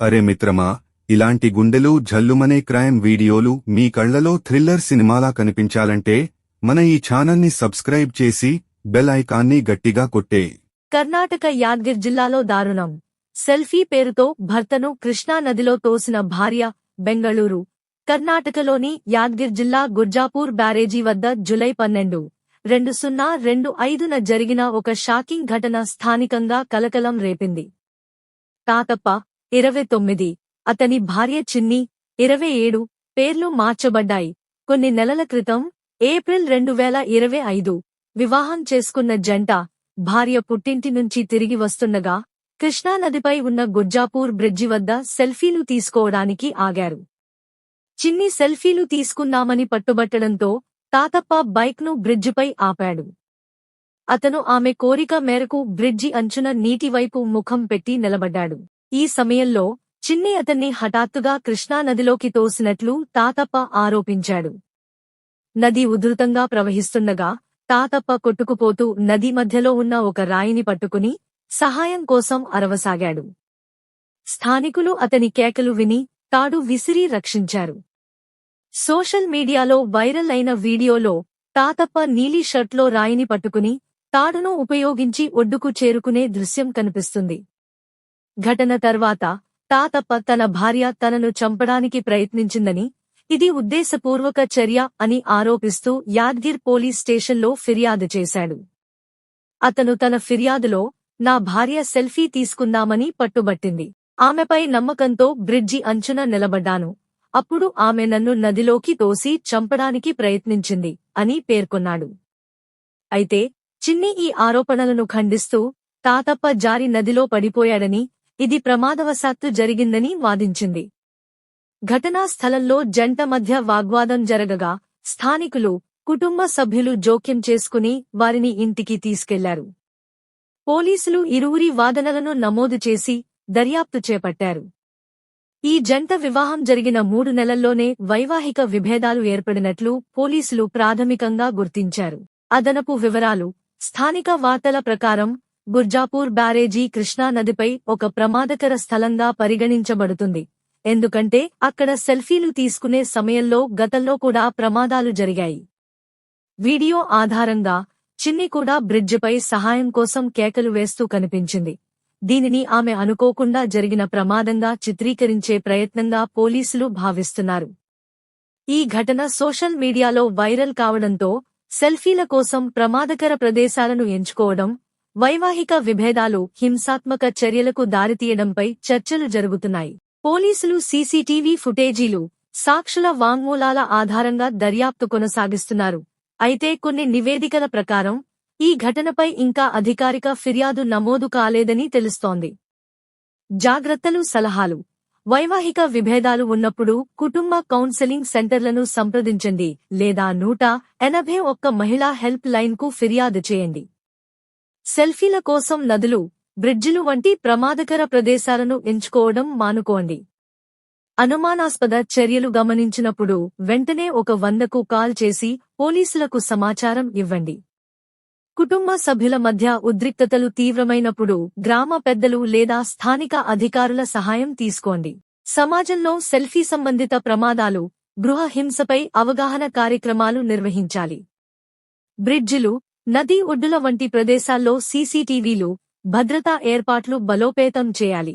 అరే మిత్రమా ఇలాంటి గుండెలు జల్లుమనే క్రైమ్ వీడియోలు మీ కళ్ళలో థ్రిల్లర్ సినిమాలా కనిపించాలంటే మన ఈ ఛానల్ని సబ్స్క్రైబ్ చేసి బెల్ ఐకాన్ని గట్టిగా కొట్టే. కర్ణాటక యాద్గిర్ జిల్లాలో దారుణం. సెల్ఫీ పేరుతో భర్తను కృష్ణా నదిలో తోసిన భార్య బెంగళూరు. కర్ణాటకలోని యాద్గిర్ జిల్లా గుర్జాపూర్ బ్యారేజీ వద్ద జులై పన్నెండు రెండు సున్నా రెండు ఐదున జరిగిన ఒక షాకింగ్ ఘటన స్థానికంగా కలకలం రేపింది. తాతప్ప ఇరవై తొమ్మిది. అతని భార్య చిన్ని ఇరవై ఏడు. పేర్లు మార్చబడ్డాయి. కొన్ని నెలల క్రితం ఏప్రిల్ రెండు వేల ఇరవై ఐదు వివాహం చేసుకున్న జంట భార్య పుట్టింటి నుంచి తిరిగి వస్తుండగా కృష్ణానదిపై ఉన్న గుజ్జాపూర్ బ్రిడ్జి వద్ద సెల్ఫీలు తీసుకోవడానికి ఆగారు. చిన్ని సెల్ఫీలు తీసుకుందామని పట్టుబట్టడంతో తాతప్ప బైక్ను బ్రిడ్జిపై ఆపాడు. అతను ఆమె కోరిక మేరకు బ్రిడ్జి అంచున నీటివైపు ముఖం పెట్టి నిలబడ్డాడు. ఈ సమయంలో చిన్ని అతన్ని హఠాత్తుగా కృష్ణానదిలోకి తోసినట్లు తాతప్ప ఆరోపించాడు. నది ఉధృతంగా ప్రవహిస్తుండగా తాతప్ప కొట్టుకుపోతూ నది మధ్యలో ఉన్న ఒక రాయిని పట్టుకుని సహాయం కోసం అరవసాగాడు. స్థానికులు అతని కేకలు విని తాడు విసిరి రక్షించారు. సోషల్ మీడియాలో వైరల్ అయిన వీడియోలో తాతప్ప నీలి షర్ట్లో రాయిని పట్టుకుని తాడును ఉపయోగించి ఒడ్డుకు చేరుకునే దృశ్యం కనిపిస్తుంది. ఘటన తర్వాత తాతప్ప తన భార్య తనను చంపడానికి ప్రయత్నించిందని ఇది ఉద్దేశపూర్వక చర్య అని ఆరోపిస్తూ యాద్గిర్ పోలీస్ స్టేషన్లో ఫిర్యాదు చేశాడు. అతను తన ఫిర్యాదులో నా భార్య సెల్ఫీ తీసుకుందామని పట్టుబట్టింది. ఆమెపై నమ్మకంతో బ్రిడ్జి అంచున నిలబడ్డాను. అప్పుడు ఆమె నన్ను నదిలోకి తోసి చంపడానికి ప్రయత్నించింది అని పేర్కొన్నాడు. అయితే చిన్ని ఈ ఆరోపణలను ఖండిస్తూ తాతప్ప జారి నదిలో పడిపోయాడని ఇది ప్రమాదవశాత్తు జరిగిందని వాదించింది. ఘటనా స్థలంలో జంట మధ్య వాగ్వాదం జరగగా స్థానికులు కుటుంబ సభ్యులు జోక్యం చేసుకుని వారిని ఇంటికి తీసుకెళ్ళారు. పోలీసులు ఇరువురి వాదనలను నమోదు చేసి దర్యాప్తు చేపట్టారు. ఈ జంట వివాహం జరిగిన మూడు నెలల్లోనే వైవాహిక విభేదాలు ఏర్పడినట్లు పోలీసులు ప్రాథమికంగా గుర్తించారు. అదనపు వివరాలు స్థానిక వార్తల ప్రకారం గుర్జాపూర్ బ్యారేజీ కృష్ణా నదిపై ఒక ప్రమాదకర స్థలంగా పరిగణించబడుతుంది. ఎందుకంటే అక్కడ సెల్ఫీలు తీసుకునే సమయంలో గతంలో కూడా ప్రమాదాలు జరిగాయి. వీడియో ఆధారంగా చిన్ని కూడా బ్రిడ్జిపై సహాయం కోసం కేకలు వేస్తూ కనిపించింది. దీనిని ఆమె అనుకోకుండా జరిగిన ప్రమాదంగా చిత్రీకరించే ప్రయత్నంగా పోలీసులు భావిస్తున్నారు. ఈ ఘటన సోషల్ మీడియాలో వైరల్ కావడంతో సెల్ఫీల కోసం ప్రమాదకర ప్రదేశాలను ఎంచుకోవడం వైవాహిక విభేదాలు హింసాత్మక చర్యలకు దారితీయడంపై చర్చలు జరుగుతున్నాయి. పోలీసులు సీసీటీవీ ఫుటేజీలు సాక్షుల వాంగ్మూలాల ఆధారంగా దర్యాప్తు కొనసాగిస్తున్నారు. అయితే కొన్ని నివేదికల ప్రకారం ఈ ఘటనపై ఇంకా అధికారిక ఫిర్యాదు నమోదు కాలేదని తెలుస్తోంది. జాగ్రత్తలు సలహాలు. వైవాహిక విభేదాలు ఉన్నప్పుడు కుటుంబ కౌన్సెలింగ్ సెంటర్లను సంప్రదించండి లేదా నూట ఎనభై ఒక్క మహిళా హెల్ప్ లైన్కు ఫిర్యాదు చేయండి. సెల్ఫీల కోసం నదులు బ్రిడ్జిలు వంటి ప్రమాదకర ప్రదేశాలను ఎంచుకోవడం మానుకోండి. అనుమానాస్పద చర్యలు గమనించినప్పుడు వెంటనే ఒక వందకు కాల్ చేసి పోలీసులకు సమాచారం ఇవ్వండి. కుటుంబ సభ్యుల మధ్య ఉద్రిక్తతలు తీవ్రమైనప్పుడు గ్రామ పెద్దలు లేదా స్థానిక అధికారుల సహాయం తీసుకోండి. సమాజంలో సెల్ఫీ సంబంధిత ప్రమాదాలు గృహ హింసపై అవగాహన కార్యక్రమాలు నిర్వహించాలి. బ్రిడ్జిలు నదీ ఒడ్డుల వంటి ప్రదేశాల్లో సీసీటీవీలు భద్రతా ఏర్పాట్లు బలోపేతం చేయాలి.